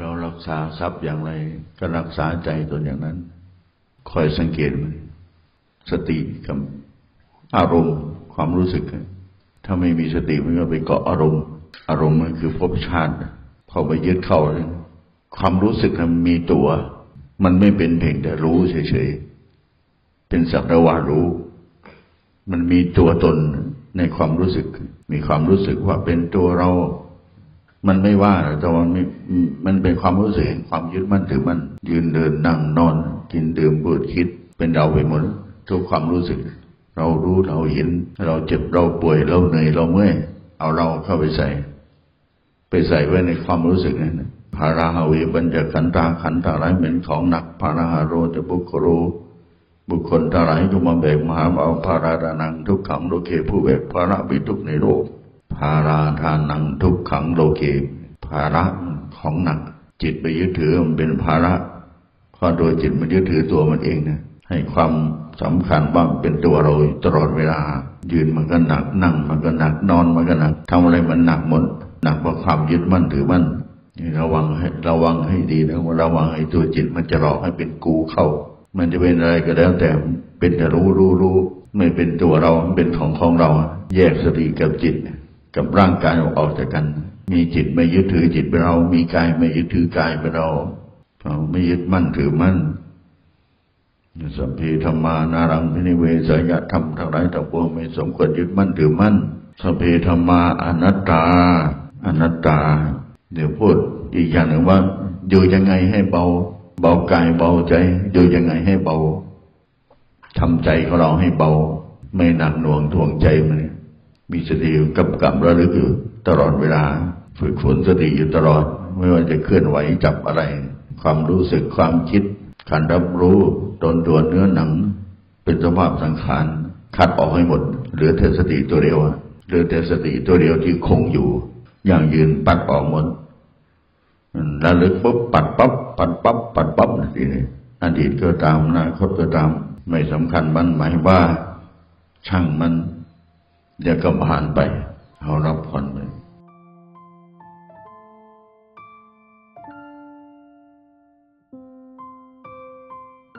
เรารักษาทรัพย์อย่างไร ก็รักษาใจตนอย่างนั้น คอยสังเกตมัน สติกับอารมณ์ความรู้สึก ถ้าไม่มีสติมันก็ไปเกาะอารมณ์ อารมณ์มันคือภพชาติพอไปยึดเข้าเลยความรู้สึกมันมีตัว มันไม่เป็นเพียงแต่รู้เฉยๆ เป็นสักแต่ว่ารู้ มันมีตัวตนในความรู้สึก มีความรู้สึกว่าเป็นตัวเรา มันไม่ว่าแต่ว่ามันมันเป็นความรู้สึกความยึดมั่นถือมั่นยืนเดินนั่งนอน กินดื่มพูดคิด เป็นเราไปหมดทุกความรู้สึก เรารู้เราเห็น เราเจ็บเราป่วยเราเหนื่อยเราเมื่อยเอาเราเข้าไปใส่ ไปใส่ไว้ในความรู้สึกนั้นน่ะภาราหาเวบัญจขันธาขันธาไรเหมือนของหนักภาราหาโรจะบุคโรบุคคลทั้งหลายก็มาแบกมหาเอาภาราดานังทุกขังโลเกผู้แบกภาระวิทุกในโลก ภาราทานังทุกขังโลเกภาระของหนัก จิตไปยึดถือมันเป็นภาระเพราะโดยจิตมันยึดถือตัวมันเองนะให้ความสำคัญว่าเป็นตัวเราตลอดเวลา ยืนมันก็หนักนั่งมันก็หนักนอนมันก็หนักทำอะไรมันหนักหมดหนักเพราะความยึดมั่นถือมั่นระวังให้ระวังให้ดีนะว่าระวังให้ตัวจิตมันจะหลอกให้เป็นกูเข้า มันจะเป็นอะไรก็แล้วแต่เป็นแต่รู้รู้รู้ไม่เป็นตัวเราเป็นของของเรา แยกสติกับจิต กับร่างกายออกจากกัน มีจิตไม่ยึดถือจิตเป็นเรา มีกายไม่ยึดถือกายเป็นเราเราไม่ยึดมั่นถือมั่นสัพเพธรรมานารังพินิเวสยธรรมทั้งหลายทั้งปวงไม่สมควรยึดมั่นถือมั่นสัพเพธรรมาอนัตตา อนัตตา เดี๋ยวพูดอีกอย่างหนึ่งว่าอยู่ยังไงให้เบา เบากายเบาใจอยู่ยังไงให้เบาทำใจของเราให้เบา ไม่หนักหน่วงทวงใจมัน มีสติกำกับระลึกอยู่ตลอดเวลา ฝึกฝนสติอยู่ตลอด ไม่ว่าจะเคลื่อนไหวจับอะไร ความรู้สึกความคิดการรับรู้ตนตัวเนื้อหนัง เป็นสภาพสังขารคัดออกให้หมด เหลือแต่สติตัวเดียวเหลือแต่สติตัวเดียวที่คงอยู่ อย่างยืนปัดออกหมดระลึกปุ๊บปัดปั๊บปัดปั๊บปัดปั๊บทีนี้อดีตก็ตามอนาคตก็ตาม ไม่สำคัญมันหมายว่า ช่างมัน เดี๋ยวก็ผ่านไป เขารับผ่อนไป